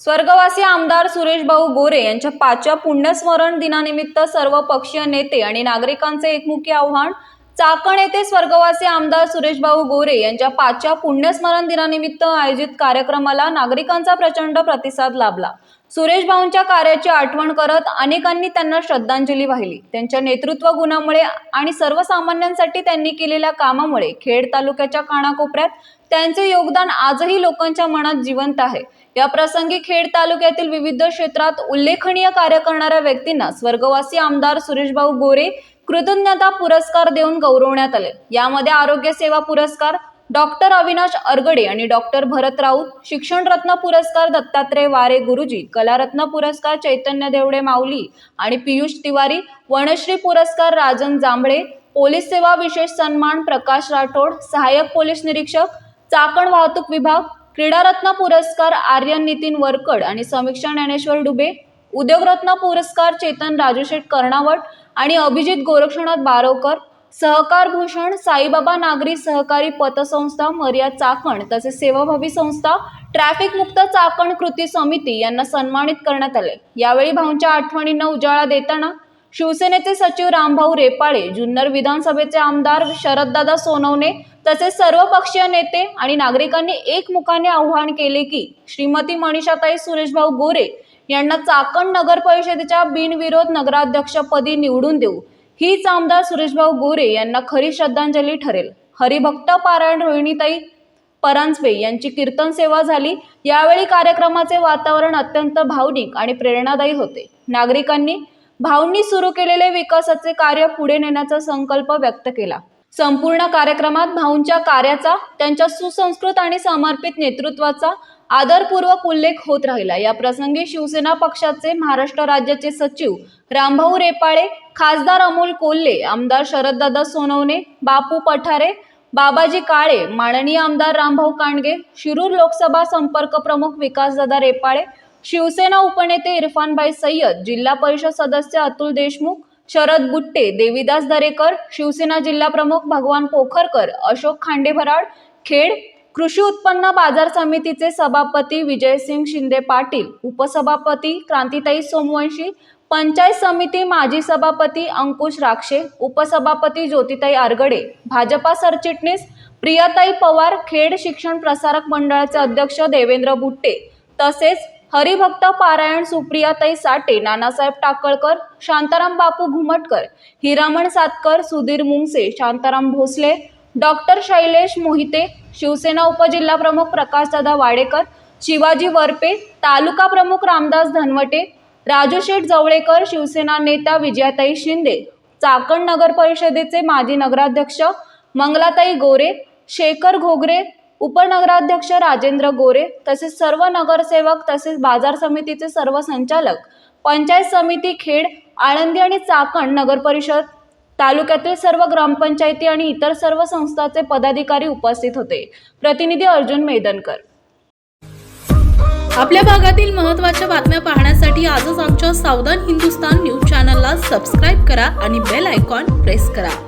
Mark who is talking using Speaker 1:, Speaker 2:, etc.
Speaker 1: स्वर्गवासी आमदार सुरेशभाऊ गोरे यांच्या पाचव्या पुण्यस्मरण दिनानिमित्त सर्व पक्षीय नेते आणि नागरिकांचे एकमुखी आव्हान चाकण येथे स्वर्गवासी आमदार सुरेशभाऊ गोरे यांच्या पाचव्या पुण्यस्मरण दिनानिमित्त आयोजित कार्यक्रमाला नागरिकांचा प्रचंड प्रतिसाद लाभला. सुरेश भाऊंच्या कार्याची आठवण करत अनेकांनी त्यांना श्रद्धांजली वाहिली. त्यांच्या नेतृत्व गुणामुळे आणि सर्वसामान्यांसाठी त्यांनी केलेल्या कामामुळे खेड तालुक्याच्या कानाकोपऱ्यात त्यांचे योगदान आजही लोकांच्या मनात जिवंत आहे. या प्रसंगी खेड तालुक्यातील विविध क्षेत्रात उल्लेखनीय कार्य करणाऱ्या व्यक्तींना स्वर्गवासी आमदार सुरेशभाऊ गोरे कृतज्ञता पुरस्कार देऊन गौरवण्यात आले. यामध्ये आरोग्य सेवा पुरस्कार डॉक्टर अविनाश अरगडे आणि डॉक्टर भरत राऊत शिक्षणरत्न पुरस्कार दत्तात्रय वारे गुरुजी कलारत्न पुरस्कार चैतन्य देवडे माऊली आणि पियुष तिवारी वनश्री पुरस्कार राजन जांभळे पोलीस सेवा विशेष सन्मान प्रकाश राठोड सहाय्यक पोलीस निरीक्षक चाकण वाहतूक विभाग क्रीडारत्न पुरस्कार आर्यन नितीन वरकड आणि समीक्षा ज्ञानेश्वर डुबे उद्योगरत्न पुरस्कार चेतन राजूशेठ कर्णावट आणि अभिजित गोरक्षनाथ बारोकर सहकार भूषण साईबाबा नागरी सहकारी पतसंस्था मर्याद चाकण तसेच सेवाभावी संस्था ट्रॅफिक मुक्त चाकण कृती समिती यांना सन्मानित करण्यात आले. यावेळी भाऊंच्या आठवणींना उजाळा देताना शिवसेनेचे सचिव रामभाऊ रेपाळे जुन्नर विधानसभेचे आमदार शरददादा सोनवणे तसेच सर्व पक्षीय नेते आणि नागरिकांनी एकमुखाने आवाहन केले की श्रीमती मनीषाताई सुरेशभाऊ गोरे यांना चाकण नगर परिषदेच्या बिनविरोध नगराध्यक्षपदी निवडून देऊ. हीच आमदार सुरेशभाऊ गोरे यांना खरी श्रद्धांजली ठरेल. हरिभक्त पारायण रोहिणीताई परांजपे यांची कीर्तन सेवा झाली. यावेळी कार्यक्रमाचे वातावरण अत्यंत भावनिक आणि प्रेरणादायी होते. नागरिकांनी भाऊंनी सुरू केलेले विकासाचे कार्य पुढे नेण्याचा संकल्प व्यक्त केला. संपूर्ण कार्यक्रमात भाऊंच्या कार्याचा त्यांच्या सुसंस्कृत आणि समर्पित नेतृत्वाचा आदरपूर्वक उल्लेख होत राहिला. या प्रसंगी शिवसेना पक्षाचे महाराष्ट्र राज्याचे सचिव रामभाऊ रेपाळे खासदार अमोल कोल्हे आमदार शरददादा सोनवणे बापू पठारे बाबाजी काळे माननीय आमदार रामभाऊ कांडगे शिरूर लोकसभा संपर्क प्रमुख विकासदादा रेपाळे शिवसेना उपनेते इरफानभाई सय्यद जिल्हा परिषद सदस्य अतुल देशमुख शरद बुट्टे देविदास दरेकर शिवसेना जिल्हा प्रमुख भगवान पोखरकर अशोक खांडेभराड खेड कृषी उत्पन्न बाजार समितीचे सभापती विजयसिंग शिंदे पाटील उपसभापती क्रांतिताई सोमवंशी पंचायत समिती माजी सभापती अंकुश राक्षे उपसभापती ज्योतिताई आरगडे भाजपा सरचिटणीस प्रियाताई पवार खेड शिक्षण प्रसारक मंडळाचे अध्यक्ष देवेंद्र बुट्टे तसेच हरिभक्त पारायण सुप्रियाताई साठे नानासाहेब टाकळकर शांताराम बापू घुमटकर हिरामण सातकर सुधीर मुंगसे शांताराम भोसले डॉक्टर शैलेश मोहिते शिवसेना उपजिल्हा प्रमुख प्रकाशदादा वाडेकर शिवाजी वरपे तालुका प्रमुख रामदास धनवटे राजू शेठ जवळेकर शिवसेना नेता विजयाताई शिंदे चाकण नगर परिषदेचे माजी नगराध्यक्ष मंगलाताई गोरे शेखर घोगरे उपनगराध्यक्ष राजेंद्र गोरे तसेच सर्व नगरसेवक तसेच बाजार समितीचे सर्व संचालक पंचायत समिती खेड आळंदी आणि चाकण नगर परिषद तालुक्यातील सर्व ग्रामपंचायती आणि इतर सर्व संस्थाचे पदाधिकारी उपस्थित होते. प्रतिनिधी अर्जुन मेदनकर.
Speaker 2: आपल्या भागातील महत्त्वाच्या बातम्या पाहण्यासाठी आजच आमच्या सावधान हिंदुस्तान न्यूज चॅनलला सबस्क्राईब करा आणि बेल आयकॉन प्रेस करा.